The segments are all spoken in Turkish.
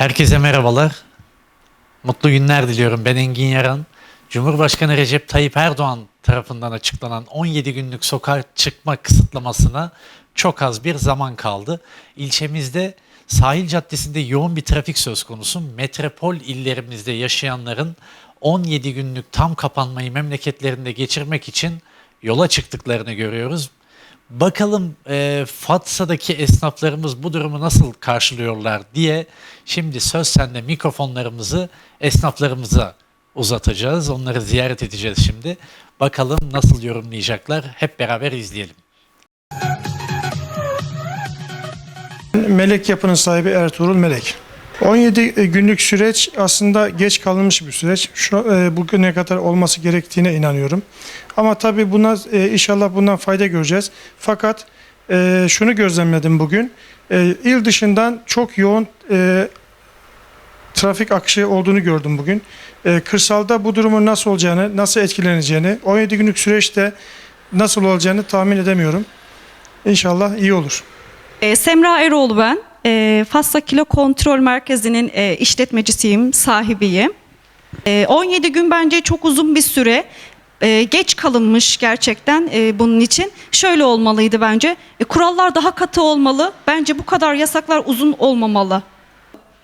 Herkese merhabalar. Mutlu günler diliyorum. Ben Engin Yaran. Cumhurbaşkanı Recep Tayyip Erdoğan tarafından açıklanan 17 günlük sokağa çıkma kısıtlamasına çok az bir zaman kaldı. İlçemizde sahil caddesinde yoğun bir trafik söz konusu. Metropol illerimizde yaşayanların 17 günlük tam kapanmayı memleketlerinde geçirmek için yola çıktıklarını görüyoruz. Bakalım e, Fatsa'daki esnaflarımız bu durumu nasıl karşılıyorlar diye şimdi söz sende mikrofonlarımızı esnaflarımıza uzatacağız. Onları ziyaret edeceğiz şimdi. Bakalım nasıl yorumlayacaklar hep beraber izleyelim. Melek Yapı'nın sahibi Ertuğrul Melek. 17 günlük süreç aslında geç kalınmış bir süreç. Şu, e, bugüne kadar olması gerektiğine inanıyorum. Ama tabii buna e, inşallah bundan fayda göreceğiz. Fakat e, şunu gözlemledim bugün. E, il dışından çok yoğun e, trafik akışı olduğunu gördüm bugün. E, kırsalda bu durumun nasıl olacağını, nasıl etkileneceğini, 17 günlük süreçte nasıl olacağını tahmin edemiyorum. İnşallah iyi olur. E, Semra Eroğlu ben. E, Fasla Kilo Kontrol Merkezi'nin e, işletmecisiyim, sahibiyim. E, 17 gün bence çok uzun bir süre. E, geç kalınmış gerçekten e, bunun için. Şöyle olmalıydı bence. E, kurallar daha katı olmalı. Bence bu kadar yasaklar uzun olmamalı.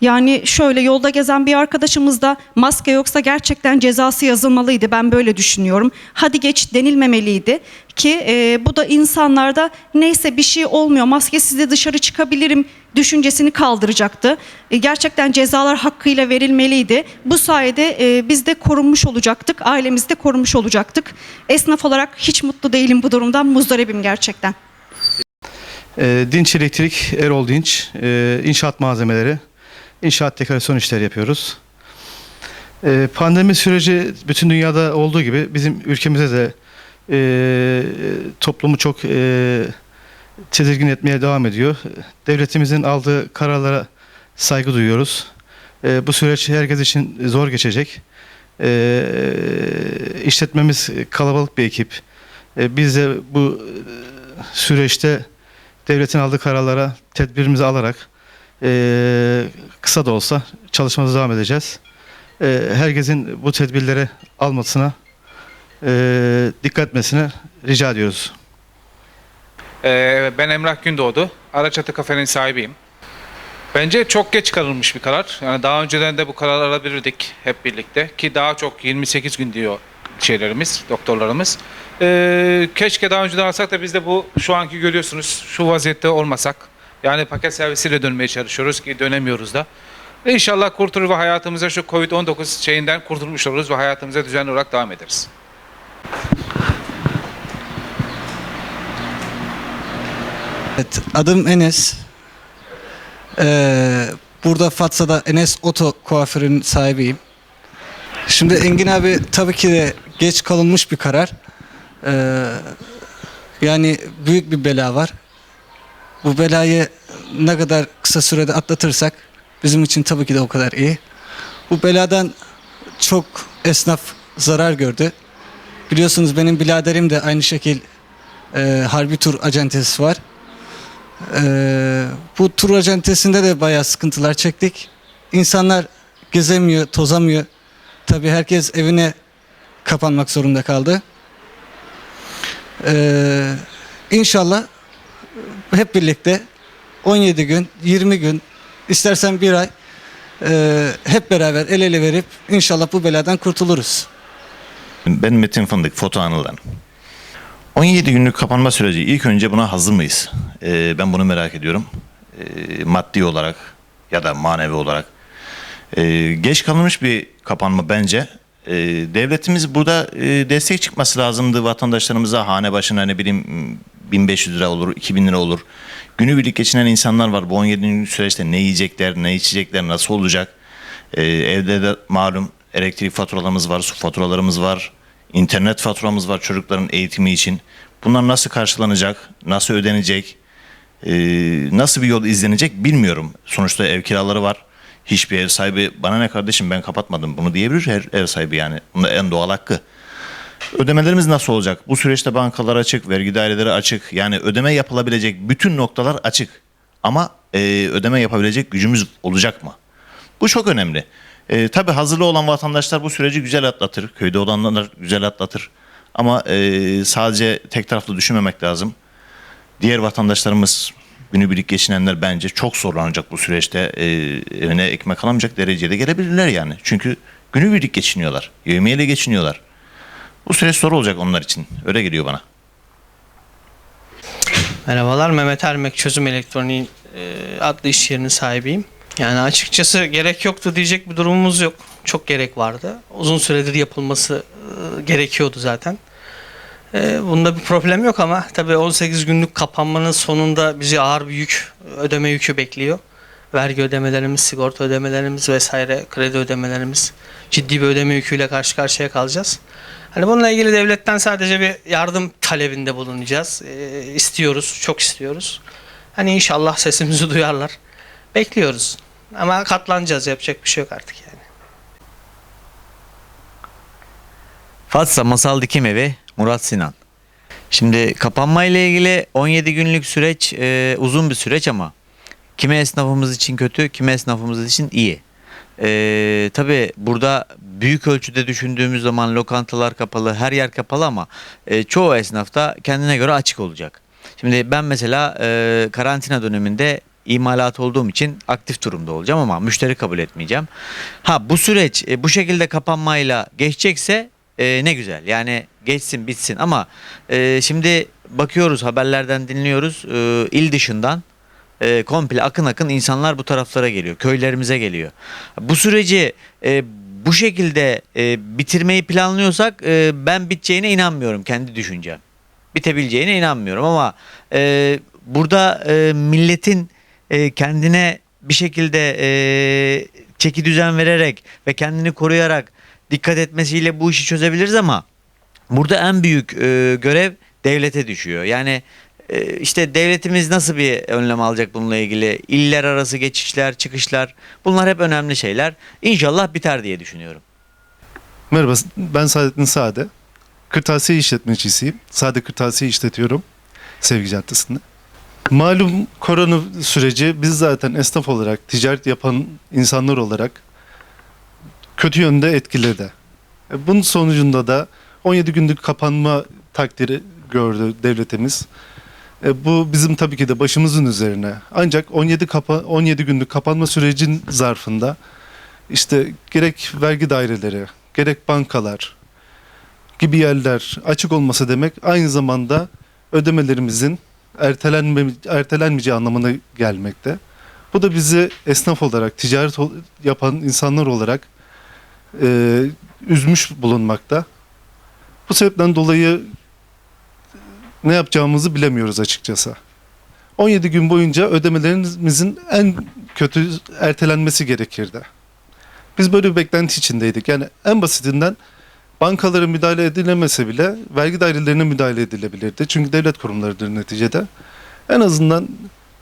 Yani şöyle yolda gezen bir arkadaşımız da maske yoksa gerçekten cezası yazılmalıydı. Ben böyle düşünüyorum. Hadi geç denilmemeliydi ki e, bu da insanlarda neyse bir şey olmuyor maskesiz de dışarı çıkabilirim düşüncesini kaldıracaktı. E, gerçekten cezalar hakkıyla verilmeliydi. Bu sayede e, biz de korunmuş olacaktık, ailemiz de korunmuş olacaktık. Esnaf olarak hiç mutlu değilim bu durumdan, muzdaribim gerçekten. E, Dinç Elektrik, Erol Dinç, e, inşaat malzemeleri, inşaat dekorasyon işleri yapıyoruz. E, pandemi süreci bütün dünyada olduğu gibi bizim ülkemizde de e, toplumu çok e, tedirgin etmeye devam ediyor. Devletimizin aldığı kararlara saygı duyuyoruz. E, bu süreç herkes için zor geçecek. E, işletmemiz kalabalık bir ekip. E, biz de bu e, süreçte devletin aldığı kararlara tedbirimizi alarak eee, kısa da olsa çalışmamıza devam edeceğiz. Eee, herkesin bu tedbirleri almasına, eee, dikkat etmesine rica ediyoruz. Ee, ben Emrah Gündoğdu. Araçatı kafenin sahibiyim. Bence çok geç kalınmış bir karar. Yani daha önceden de bu kararı alabilirdik hep birlikte. Ki daha çok 28 gün diyor şeylerimiz, doktorlarımız. Ee, keşke daha önceden alsak da biz de bu şu anki görüyorsunuz şu vaziyette olmasak. Yani paket servisiyle dönmeye çalışıyoruz ki dönemiyoruz da. İnşallah kurtulur ve hayatımıza şu Covid-19 şeyinden kurtulmuş oluruz ve hayatımıza düzenli olarak devam ederiz. Evet, adım Enes. Ee, burada Fatsa'da Enes Oto kuaförünün sahibiyim. Şimdi Engin abi tabii ki de geç kalınmış bir karar. Ee, yani büyük bir bela var. Bu belayı ne kadar kısa sürede atlatırsak bizim için tabii ki de o kadar iyi. Bu beladan çok esnaf zarar gördü. Biliyorsunuz benim biraderim de aynı şekil e, harbi tur acentesi var. Ee, bu tur acentesinde de bayağı sıkıntılar çektik. İnsanlar gezemiyor, tozamıyor. Tabii herkes evine kapanmak zorunda kaldı. Ee, inşallah hep birlikte 17 gün, 20 gün, istersen bir ay e, hep beraber el ele verip inşallah bu beladan kurtuluruz. Ben Metin Fındık, Foto Anılan. 17 günlük kapanma süreci ilk önce buna hazır mıyız? Ee, ben bunu merak ediyorum. Ee, maddi olarak ya da manevi olarak. Ee, geç kalınmış bir kapanma bence. Ee, devletimiz burada e, destek çıkması lazımdı vatandaşlarımıza. Hane başına ne bileyim 1500 lira olur, 2000 lira olur. Günübirlik geçinen insanlar var. Bu 17 günlük süreçte ne yiyecekler, ne içecekler, nasıl olacak? Ee, evde de malum elektrik faturalarımız var, su faturalarımız var, internet faturamız var çocukların eğitimi için. Bunlar nasıl karşılanacak, nasıl ödenecek, ee, nasıl bir yol izlenecek bilmiyorum. Sonuçta ev kiraları var. Hiçbir ev sahibi bana ne kardeşim ben kapatmadım bunu diyebilir her ev sahibi yani. Bunda en doğal hakkı. Ödemelerimiz nasıl olacak? Bu süreçte bankalar açık, vergi daireleri açık. Yani ödeme yapılabilecek bütün noktalar açık. Ama e, ödeme yapabilecek gücümüz olacak mı? Bu çok önemli. E, tabii hazırlı olan vatandaşlar bu süreci güzel atlatır. Köyde olanlar güzel atlatır. Ama e, sadece tek taraflı düşünmemek lazım. Diğer vatandaşlarımız günübirlik geçinenler bence çok zorlanacak bu süreçte. E, evine ekmek alamayacak derecede gelebilirler yani. Çünkü günübirlik geçiniyorlar. Yevmiyeyle geçiniyorlar. Bu süreç zor olacak onlar için. Öyle geliyor bana. Merhabalar Mehmet Ermek Çözüm Elektroniğin e, adlı iş yerinin sahibiyim. Yani açıkçası gerek yoktu diyecek bir durumumuz yok. Çok gerek vardı. Uzun süredir yapılması e, gerekiyordu zaten. E, bunda bir problem yok ama tabii 18 günlük kapanmanın sonunda bizi ağır bir yük, ödeme yükü bekliyor. Vergi ödemelerimiz, sigorta ödemelerimiz vesaire, kredi ödemelerimiz ciddi bir ödeme yüküyle karşı karşıya kalacağız. Hani bununla ilgili devletten sadece bir yardım talebinde bulunacağız. E, istiyoruz, çok istiyoruz. Hani inşallah sesimizi duyarlar. Bekliyoruz. Ama katlanacağız, yapacak bir şey yok artık yani. Fatsa Masal Dikim Evi Murat Sinan. Şimdi kapanma ile ilgili 17 günlük süreç e, uzun bir süreç ama kime esnafımız için kötü, kime esnafımız için iyi. E, Tabi burada büyük ölçüde düşündüğümüz zaman lokantalar kapalı, her yer kapalı ama e, çoğu esnaf da kendine göre açık olacak. Şimdi ben mesela e, karantina döneminde imalat olduğum için aktif durumda olacağım ama müşteri kabul etmeyeceğim. Ha bu süreç e, bu şekilde kapanmayla geçecekse e, ne güzel. Yani geçsin bitsin ama e, şimdi bakıyoruz haberlerden dinliyoruz e, il dışından e, komple akın akın insanlar bu taraflara geliyor. Köylerimize geliyor. Bu süreci e, bu şekilde e, bitirmeyi planlıyorsak e, ben biteceğine inanmıyorum kendi düşüncem. Bitebileceğine inanmıyorum ama e, burada e, milletin e, kendine bir şekilde e, çeki düzen vererek ve kendini koruyarak dikkat etmesiyle bu işi çözebiliriz ama burada en büyük e, görev devlete düşüyor. Yani işte devletimiz nasıl bir önlem alacak bununla ilgili? İller arası geçişler, çıkışlar bunlar hep önemli şeyler. İnşallah biter diye düşünüyorum. Merhaba, ben Saadettin Sade. Kırtasiye işletmecisiyim. Sade Kırtasiye işletiyorum Sevgi Caddesi'nde. Malum korona süreci biz zaten esnaf olarak, ticaret yapan insanlar olarak kötü yönde etkiledi. E, Bunun sonucunda da 17 günlük kapanma takdiri gördü devletimiz. E, Bu bizim tabii ki de başımızın üzerine. Ancak 17 kapa 17 günlük kapanma sürecin zarfında işte gerek vergi daireleri, gerek bankalar gibi yerler açık olması demek aynı zamanda ödemelerimizin ertelenme, ertelenmeyeceği anlamına gelmekte. Bu da bizi esnaf olarak, ticaret yapan insanlar olarak e, üzmüş bulunmakta. Bu sebepten dolayı ne yapacağımızı bilemiyoruz açıkçası. 17 gün boyunca ödemelerimizin en kötü ertelenmesi gerekirdi. Biz böyle bir beklenti içindeydik. Yani en basitinden bankalara müdahale edilemese bile vergi dairelerine müdahale edilebilirdi. Çünkü devlet kurumlarıdır neticede. En azından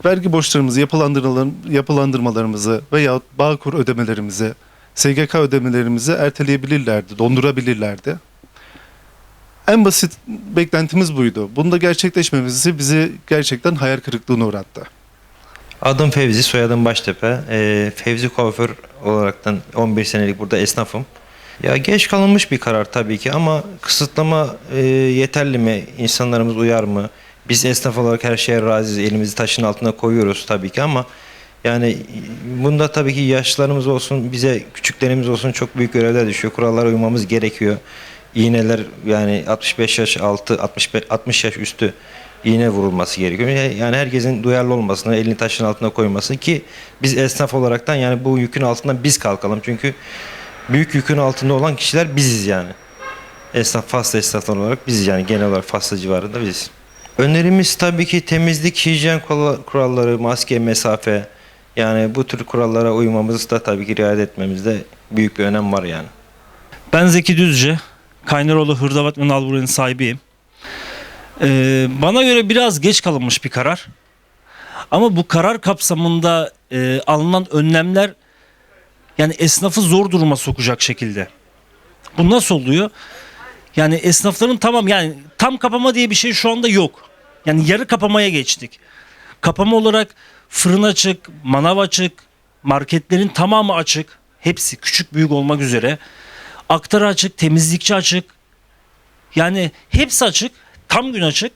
vergi borçlarımızı yapılandırmalar- yapılandırmalarımızı veya Bağkur ödemelerimizi, SGK ödemelerimizi erteleyebilirlerdi, dondurabilirlerdi. En basit beklentimiz buydu. Bunda gerçekleşmemesi bizi gerçekten hayal kırıklığına uğrattı. Adım Fevzi, soyadım Baştepe. Ee, Fevzi kuaför olaraktan 11 senelik burada esnafım. Ya geç kalınmış bir karar tabii ki ama kısıtlama e, yeterli mi? İnsanlarımız uyar mı? Biz esnaf olarak her şeye razıyız. Elimizi taşın altına koyuyoruz tabii ki ama yani bunda tabii ki yaşlılarımız olsun, bize küçüklerimiz olsun çok büyük görevler düşüyor. Kurallara uymamız gerekiyor. İğneler yani 65 yaş altı, 65, 60 yaş üstü iğne vurulması gerekiyor. Yani herkesin duyarlı olmasını, elini taşın altına koymasını ki biz esnaf olaraktan yani bu yükün altından biz kalkalım. Çünkü büyük yükün altında olan kişiler biziz yani. Esnaf, Fasla esnaflar olarak biziz yani genel olarak Fasla civarında biziz. Önerimiz tabii ki temizlik, hijyen kura- kuralları, maske, mesafe. Yani bu tür kurallara uymamız da tabii ki riayet etmemizde büyük bir önem var yani. Ben Zeki Düzce. Kaynaroğlu Hırdavat ve Nalbura'nın sahibiyim. Ee, bana göre biraz geç kalınmış bir karar. Ama bu karar kapsamında e, alınan önlemler yani esnafı zor duruma sokacak şekilde. Bu nasıl oluyor? Yani esnafların tamam yani tam kapama diye bir şey şu anda yok. Yani yarı kapamaya geçtik. Kapama olarak fırın açık, manav açık, Marketlerin tamamı açık. Hepsi küçük büyük olmak üzere. Aktarı açık, temizlikçi açık. Yani hepsi açık. Tam gün açık.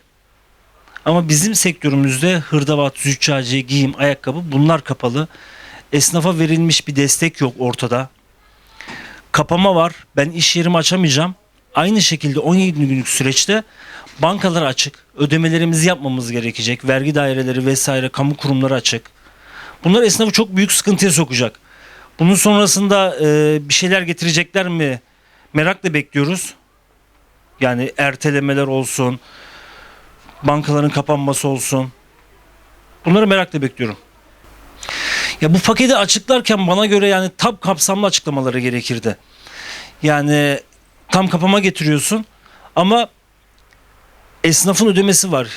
Ama bizim sektörümüzde hırdavat, züccaciye, giyim, ayakkabı bunlar kapalı. Esnafa verilmiş bir destek yok ortada. Kapama var. Ben iş yerimi açamayacağım. Aynı şekilde 17 günlük süreçte bankalar açık. Ödemelerimizi yapmamız gerekecek. Vergi daireleri vesaire kamu kurumları açık. Bunlar esnafı çok büyük sıkıntıya sokacak. Bunun sonrasında e, bir şeyler getirecekler mi? Merakla bekliyoruz. Yani ertelemeler olsun, bankaların kapanması olsun. Bunları merakla bekliyorum. Ya bu paketi açıklarken bana göre yani tam kapsamlı açıklamaları gerekirdi. Yani tam kapama getiriyorsun ama esnafın ödemesi var.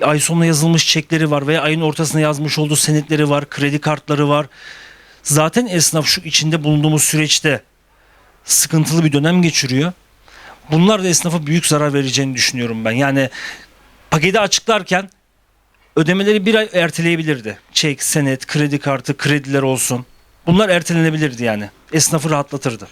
Ay sonuna yazılmış çekleri var veya ayın ortasına yazmış olduğu senetleri var, kredi kartları var. Zaten esnaf şu içinde bulunduğumuz süreçte sıkıntılı bir dönem geçiriyor. Bunlar da esnafa büyük zarar vereceğini düşünüyorum ben. Yani paketi açıklarken ödemeleri bir ay erteleyebilirdi. Çek, senet, kredi kartı, krediler olsun. Bunlar ertelenebilirdi yani. Esnafı rahatlatırdı.